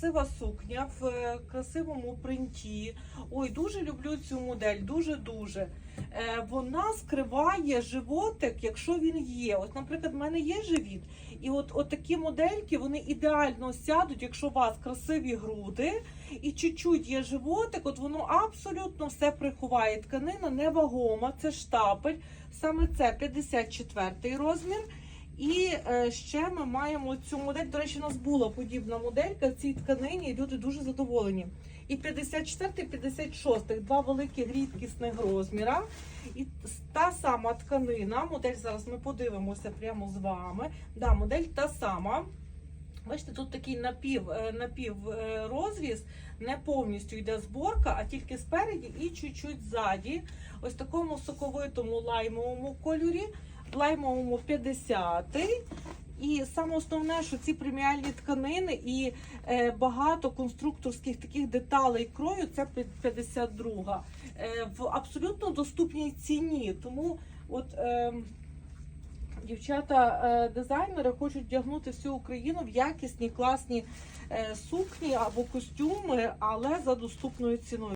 красива сукня в е, красивому принті. Ой, дуже люблю цю модель, дуже-дуже. Е, Вона скриває животик, якщо він є. От, наприклад, в мене є живіт, і от, от такі модельки вони ідеально сядуть, якщо у вас красиві груди і чуть-чуть є животик, от воно абсолютно все приховає. Тканина невагома, це штапель. Саме це 54 розмір. І е, ще ми маємо цю модель. До речі, у нас була подібна моделька в цій тканині, і люди дуже задоволені. І 54, і 56, два великих рідкісних розміра. І та сама тканина, модель зараз ми подивимося прямо з вами. Да, модель та сама. Бачите, тут такий напів, е, напів е, розріз, не повністю йде зборка, а тільки спереді і чуть-чуть ззаді. Ось такому соковитому лаймовому кольорі, лаймовому 50 і саме основне, що ці преміальні тканини і е, багато конструкторських таких деталей крою це 52 е, в абсолютно доступній ціні. Тому от е, дівчата е, дизайнери хочуть вдягнути всю Україну в якісні класні е, сукні або костюми, але за доступною ціною.